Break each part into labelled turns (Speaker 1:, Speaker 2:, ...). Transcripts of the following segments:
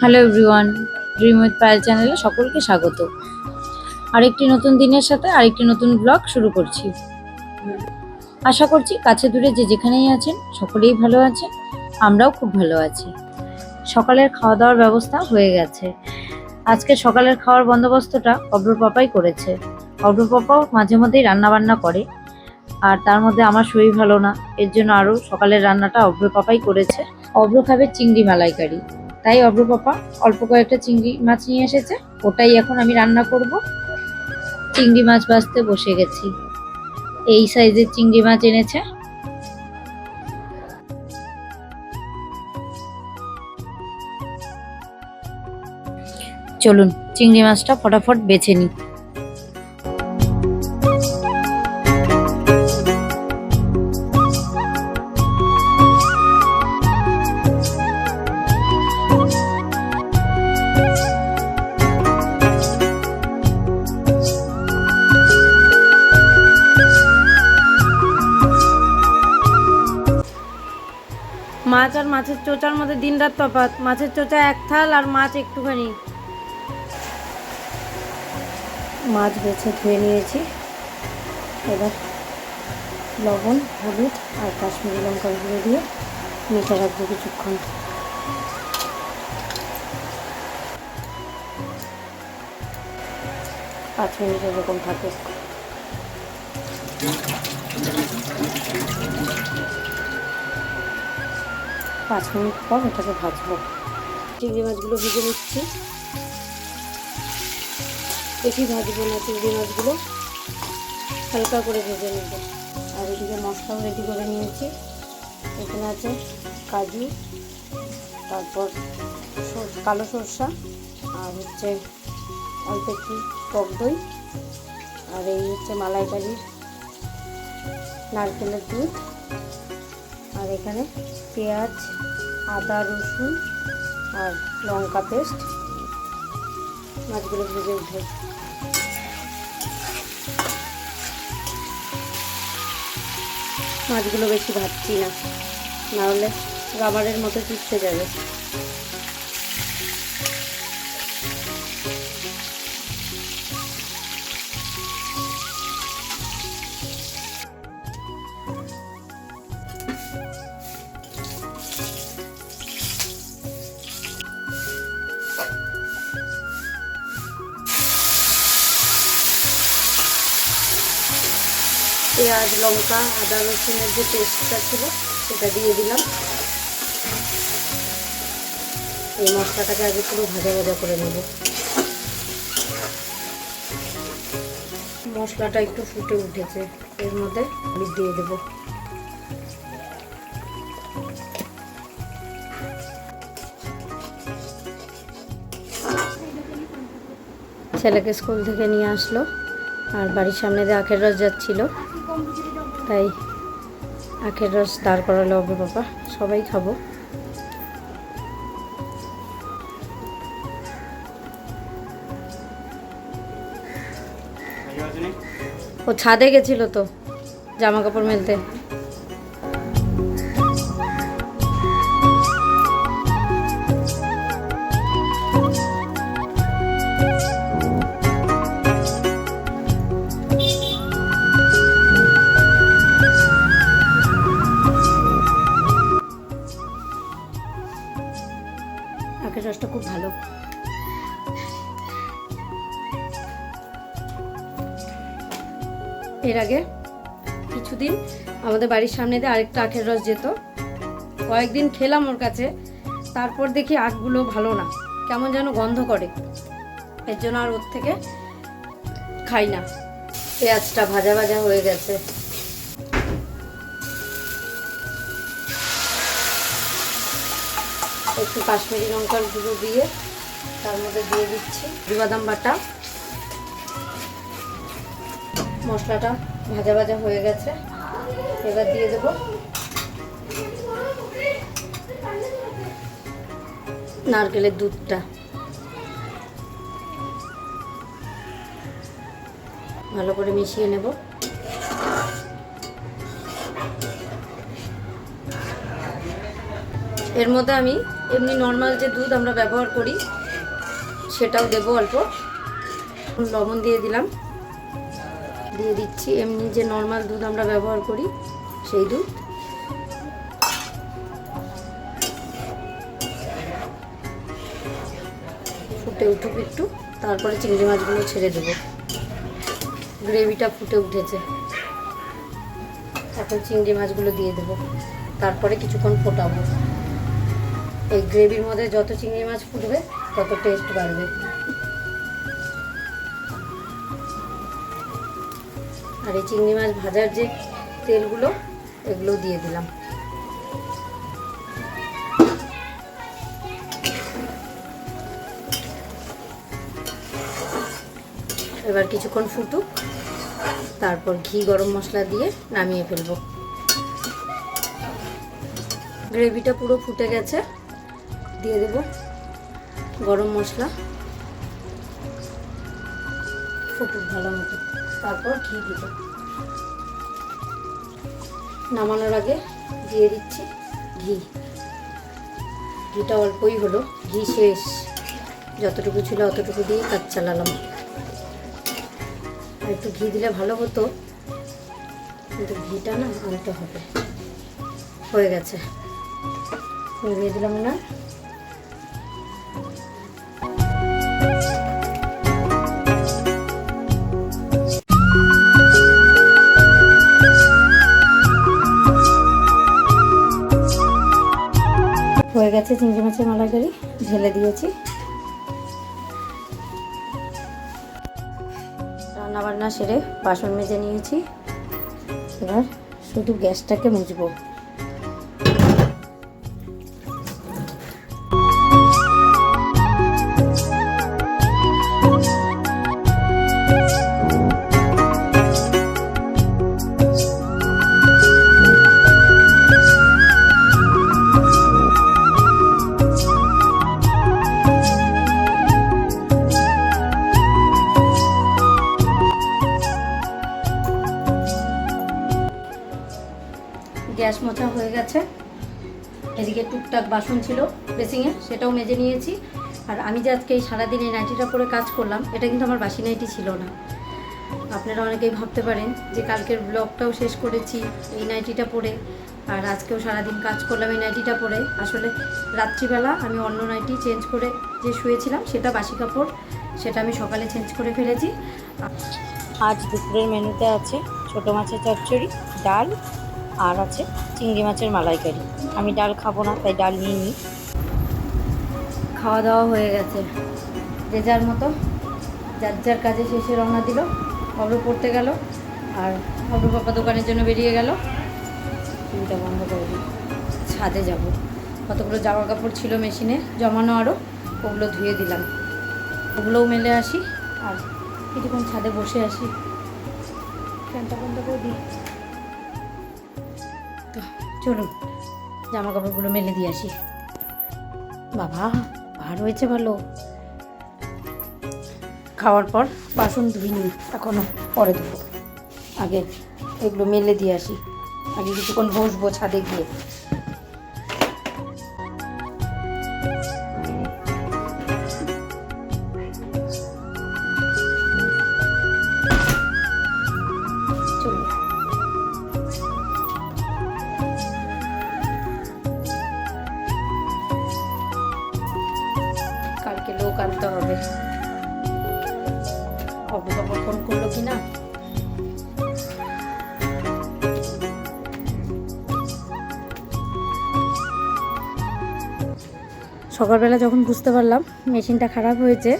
Speaker 1: Hello everyone dream with Payel চ্যানেলে সকলকে স্বাগত। আরেকটি নতুন দিনের সাথে আরেকটি নতুন ব্লগ শুরু করছি। আশা করছি কাছে দূরে যে যেখানেই আছেন, সকলেই ভালো আছেন, আমরাও খুব ভালো আছি। সকালের খাওয়া দাওয়ার ব্যবস্থা হয়ে গেছে। আজকে সকালের খাওয়ার বন্দোবস্তটা অব্র পাপাই করেছে। অব্র পাপাও মাঝে মধ্যেই রান্না বান্না করে। আর তার মধ্যে আমার শরীর ভালো না। এর জন্য আরও সকালের রান্নাটা অব্র পাপাই করেছে। অব্র খাবে চিংড়ি মালাইকারি। তাই অব্র পাপা অল্প কয়েকটা চিংড়ি মাছ নিয়ে এসেছে। ওটাই এখন আমি রান্না করব। চিংড়ি মাছ ভাজতে বসে গেছি। এই সাইজের চিংড়ি মাছ এনেছে। চলুন, চিংড়ি মাছটা ফটাফট বেছে নিই।
Speaker 2: চোচার মধ্যে দিন রাত তফাৎ। মাছের চোচা এক থাল আর মাছ একটুখানি। মাছ বেছে ধুয়ে নিয়েছি। এবার লবণ, হলুদ আর কাশ্মীরি লঙ্কা গুঁড়ো দিয়ে মেখে রাখব কিছুক্ষণ। পাঁচ মিনিট এরকম থাকে পাঁচ মিনিট পর এটাকে ভাজবো। চিংড়ি মাছগুলো ভেজে নিচ্ছি। বেশি ভাজবো না চিংড়ি মাছগুলো। হালকা করে ভেজে নেব। আর এদিকে মশলাও রেডি করে নিয়েছি। এখানে আছে কাজু, তারপর কালো সরষা, আর হচ্ছে অল্প একটু টক দই, আর এই হচ্ছে মালাইকারির নারকেলের দুধ। আর এখানে পেঁয়াজ, আদা, রসুন আর লঙ্কা পেস্ট। মাছগুলো ভেজে উঠে। মাছগুলো বেশি ভাবছি না, নাহলে রাবারের মতো চিপসে যাবে। পেঁয়াজ, লঙ্কা, আদা, রসুনের যে পেস্টটা ছিল সেটা দিয়ে দিলাম। এই মশলাটাকে আগে পুরো ভাজা ভাজা করে নেব। মশলাটা একটু ফুটে উঠেছে, এর মধ্যে হলুদ দিয়ে দেবো। ছেলেকে স্কুল থেকে নিয়ে আসলো, আর বাড়ির সামনে দিয়ে আখের রস যাচ্ছিল তাই আখের রস দাঁড় করালো হবে বাবা, সবাই খাব। ও ছাদে গেছিল তো জামা কাপড় মেলতে। খুব ভালো। এর আগে কিছুদিন আমাদের বাড়ির সামনে দিয়ে আরেকটা আখের রস যেত। কয়েকদিন খেলাম ওর কাছে, তারপর দেখি আখগুলো ভালো না, কেমন যেন গন্ধ করে। এর জন্য আর ওর থেকে খাই না। পেঁয়াজটা ভাজা ভাজা হয়ে গেছে। একটু কাশ্মীরি লঙ্কার গুঁড়ো দিয়ে তার মধ্যে দিয়ে দিচ্ছি। বাদাম বাটা। মশলাটা ভাজা ভাজা হয়ে গেছে। এবার দিয়ে দেব নারকেলের দুধটা। ভালো করে মিশিয়ে নেব। এর মধ্যে আমি এমনি নর্মাল যে দুধ আমরা ব্যবহার করি, সেটাও দেবো অল্প। লবণ দিয়ে দিলাম। দিয়ে দিচ্ছি এমনি যে নর্মাল দুধ আমরা ব্যবহার করি, সেই দুধ। ফুটে উঠুক একটু, তারপরে চিংড়ি মাছগুলো ছেড়ে দেবো। গ্রেভিটা ফুটে উঠেছে। এখন চিংড়ি মাছগুলো দিয়ে দেবো। তারপরে কিছুক্ষণ ফোটাবো। এই গ্রেভির মধ্যে যত চিংড়ি মাছ ফুটবে, তত টেস্ট বাড়বে। আর এই চিংড়ি মাছ ভাজার যে তেলগুলো, এগুলো দিয়ে দিলাম। এবার কিছুক্ষণ ফুটুক, তারপর ঘি গরম মশলা দিয়ে নামিয়ে ফেলব। গ্রেভিটা পুরো ফুটে গেছে। দিয়ে দেব গরম মশলা। ফুটুক ভালো মতো। তারপর ঘি দিব। নামানোর আগে দিয়ে দিচ্ছি ঘি। ঘিটা অল্পই হলো। ঘি শেষ। যতটুকু ছিল অতটুকু দিয়ে কাজ চালালাম। আর একটু ঘি দিলে ভালো হতো। কিন্তু ঘিটা না আনতে হবে। হয়ে গেছে। দিয়ে দিলাম না। গেছে, চিংড়ি মাছের মালাইকারি, ঢেলে দিয়েছি। রান্নাবান্না সেরে বাসন মেজে নিয়েছি। এবার শুধু গ্যাসটাকে মুছবো। এদিকে টুকটাক বাসন ছিল বেসিংয়ে সেটাও মেজে নিয়েছি। আর আমি যে আজকে এই সারাদিন এই নাইটিটা পরে কাজ করলাম, এটা কিন্তু আমার বাসি নাইটি ছিল না। আপনারা অনেকেই ভাবতে পারেন যে কালকের ব্লগটাও শেষ করেছি এই নাইটিটা পরে, আর আজকেও সারাদিন কাজ করলাম এই নাইটিটা পরে। আসলে রাত্রিবেলা আমি অন্য নাইটি চেঞ্জ করে যে শুয়েছিলাম, সেটা বাসি কাপড়, সেটা আমি সকালে চেঞ্জ করে ফেলেছি।
Speaker 1: আজ দুপুরের মেনুতে আছে ছোটো মাছের চচ্চড়ি, ডাল আর আছে চিংড়ি মাছের মালাইকারি। আমি ডাল খাব না, তাই ডাল নিয়ে নিই
Speaker 2: খাওয়া দাওয়া হয়ে গেছে। যে যার মতো যার যার কাজে শেষে রওনা দিল অব্র পড়তে গেল, আর অব্র পাপা দোকানের জন্য বেরিয়ে গেল। টিভিটা বন্ধ করে দিই। ছাদে যাব। কতগুলো জামা কাপড় ছিল মেশিনে, জমানো আরও ওগুলো ধুয়ে দিলাম। ওগুলোও মেলে আসি, আর কিছুক্ষণ ছাদে বসে আসি। ফ্যানটা বন্ধ করে দিই। চলুন জামা কাপড়গুলো মেলে দিয়ে আসি। বাবা ভার হয়েছে ভালো। খাওয়ার পর বাসন ধুইনি এখনও পরে ধুবো। আগে এগুলো মেলে দিয়ে আসি। আগে কিছুক্ষণ বসবো ছাদে গিয়ে। সকালবেলা যখন বুঝতে পারলাম মেশিনটা খারাপ হয়েছে,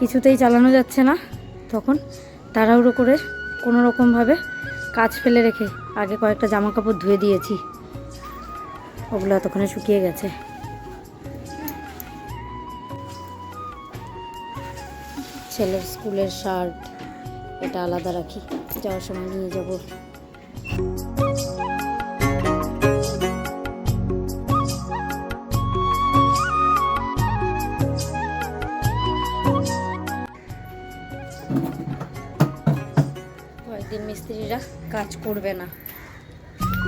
Speaker 2: কিছুতেই চালানো যাচ্ছে না, তখন তাড়াহুড়ো করে কোনো রকমভাবে কাজ ফেলে রেখে আগে কয়েকটা জামা কাপড় ধুয়ে দিয়েছি। ওগুলো এতক্ষণে শুকিয়ে গেছে। ছেলের স্কুলের শার্ট, এটা আলাদা রাখি, যাওয়ার সময় নিয়ে যাব। কাজ করবে না।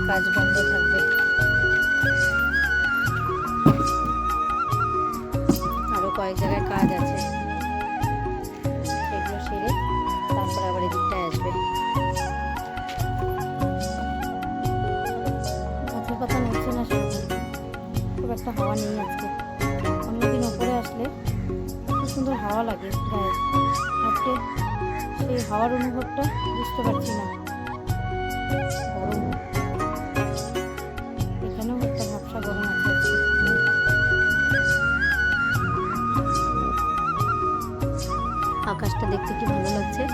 Speaker 2: কাজ বন্ধ থাকবে। কয়েক জায়গায় কাজ আছে। সেগুলো সেরে তারপর আবার এদিকটায় আসবে। গাছের পাতা নড়ছে না খুব একটা হাওয়া নেই আজকে। অন্যদিন ওপরে আসলে খুব সুন্দর হাওয়া লাগে গায়ে আজকে সেই হাওয়ার অনুভবটা বুঝতে পারছি না। এখানেও একটা ভাবসা আকাশটা দেখতে কি ভালো লাগছে?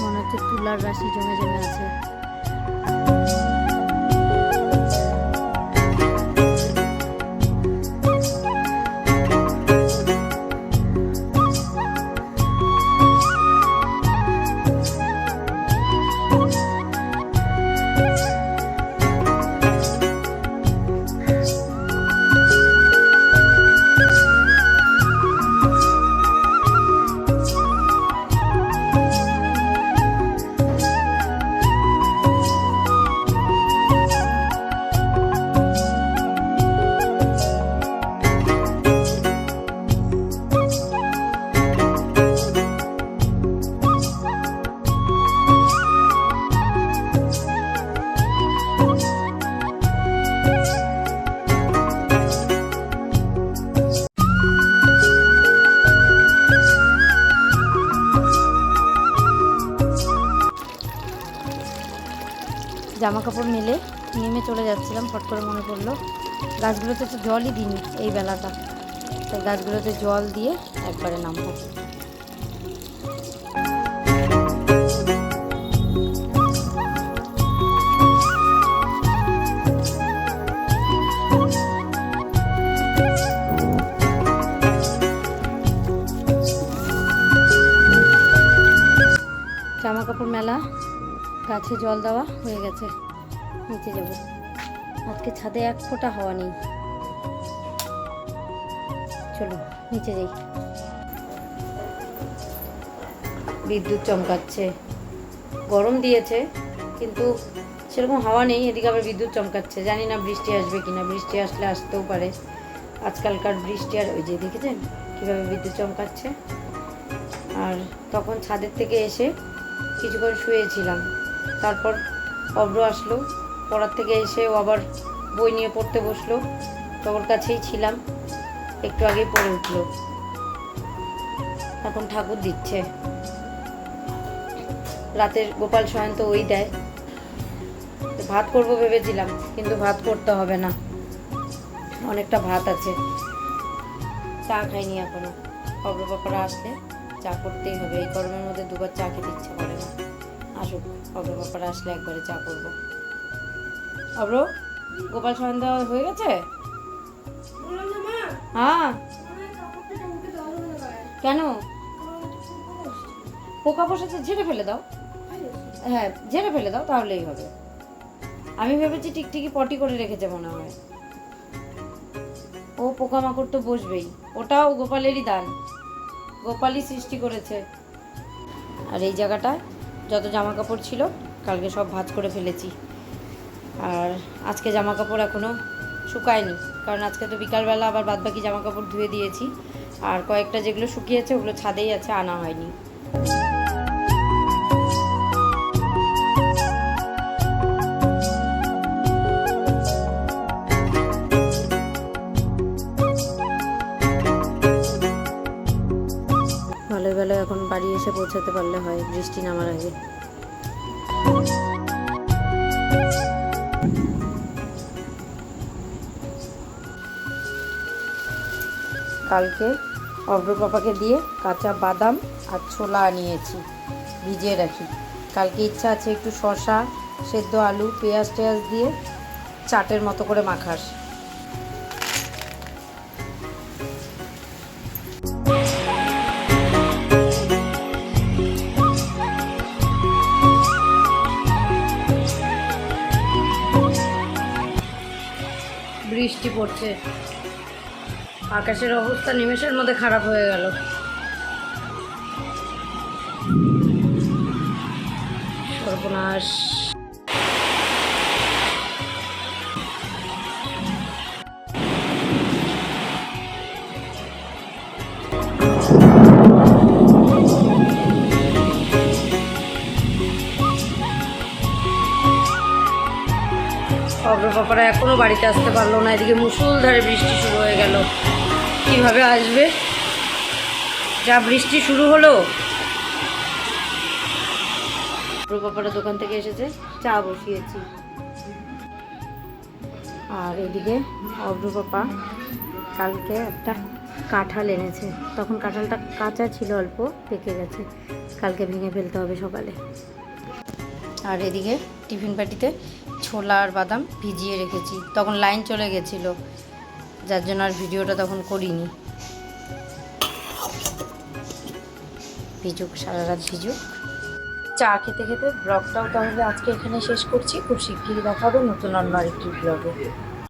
Speaker 2: মনে হচ্ছে তুলার রাশি জমে জমে আছে। জামা কাপড় মেলে নেমে চলে যাচ্ছিলাম, ফট করে মনে পড়ল। গাছগুলোতে তো জলই দিইনি এই বেলাটা। তাই গাছগুলোতে জল দিয়ে একবারে নামবো। জামা কাপড় মেলা, গাছে জল দেওয়া হয়ে গেছে। নিচে যাব। আজকে ছাদে এক ফোঁটা হাওয়া নেই। চলো, নিচে যাই। বিদ্যুৎ চমকাচ্ছে। গরম দিয়েছে, কিন্তু সেরকম হাওয়া নেই, এদিকে আবার বিদ্যুৎ চমকাচ্ছে। জানি না বৃষ্টি আসবে কি না বৃষ্টি আসলে আসতেও পারে। আজকালকার বৃষ্টি আর ওই যে দেখেছেন কীভাবে বিদ্যুৎ চমকাচ্ছে? আর তখন ছাদের থেকে এসে কিছুক্ষণ শুয়েছিলাম। তারপর অব্র আসলো পড়ার থেকে এসে ও আবার বই নিয়ে পড়তে বসল। তো ওর কাছেই ছিলাম। একটু আগেই পড়ে উঠল। এখন ঠাকুর দিচ্ছে। রাতের গোপাল শয়ন তো ওই দেয়। ভাত করব ভেবেছিলাম, কিন্তু ভাত করতে হবে না। অনেকটা ভাত আছে। চা খাইনি এখনও। অব্র পাপারা আসলে চা করতেই হবে। এই গরমের মধ্যে দুবার চা খেতে ইচ্ছে করে না। আসুক অব্র পাপারা আসলে একবারে চা করব। অব্র গোপাল সন্ধ্যা হয়ে গেছে? হ্যাঁ। কেন? পোকা বসেছে, ঝেড়ে ফেলে দাও। হ্যাঁ ঝেড়ে ফেলে দাও, তাহলেই হবে। আমি ভেবেছি টিকটিকি পটি করে রেখেছে মনে হয়। ও পোকামাকড় তো বসবেই। ওটাও গোপালেরই দান। গোপালই সৃষ্টি করেছে। আর এই জায়গাটা যত জামা কাপড় ছিল, কালকে সব ভাঁজ করে ফেলেছি। আর আজকে জামা কাপড় এখনও শুকায়নি। কারণ আজকে তো বিকালবেলা আবার বাদবাকি জামা কাপড় ধুয়ে দিয়েছি। আর কয়েকটা যেগুলো শুকিয়েছে, ওগুলো ছাদেই আছে, আনা হয়নি। ভালোই ভালো, এখন বাড়ি এসে পৌঁছাতে পারলে হয়, বৃষ্টি নামার আগে। কালকে অব্র পাপাকে দিয়ে কাঁচা বাদাম আর ছোলা আনিয়েছি, ভিজিয়ে রাখি। কালকে ইচ্ছা আছে একটু শশা সেদ্ধ আলু, পেঁয়াজ টেয়াজ দিয়ে চাটের মতো করে মাখাস। বৃষ্টি পড়ছে। আকাশের অবস্থা নিমেষের মধ্যে খারাপ হয়ে গেল। সর্বনাশ। অগ্রপাপারা এখনও বাড়িতে আসতে পারল না। এদিকে মুসুলধারে বৃষ্টি শুরু হয়ে গেল। কীভাবে আসবে? যা বৃষ্টি শুরু হলো। পাপারা দোকান থেকে এসেছে, চা বসিয়েছি। আর এদিকে অগ্র পাপা কালকে একটা কাঁঠাল এনেছে। তখন কাঁঠালটা কাঁচা ছিল অল্প, পেকে গেছে। কালকে ভেঙে ফেলতে হবে সকালে। আর এদিকে টিফিন পার্টিতে ছোলা আর বাদাম ভিজিয়ে রেখেছি। তখন লাইন চলে গেছিল। যার জন্য আর ভিডিওটা তখন করিনি। ভিজুক, সারা রাত ভিজুক।
Speaker 1: চা খেতে খেতে ব্লগটাও তাহলে আজকে এখানে শেষ করছি। খুব শিগগিরই দেখাবো নতুন অন্য আরেকটি ব্লগে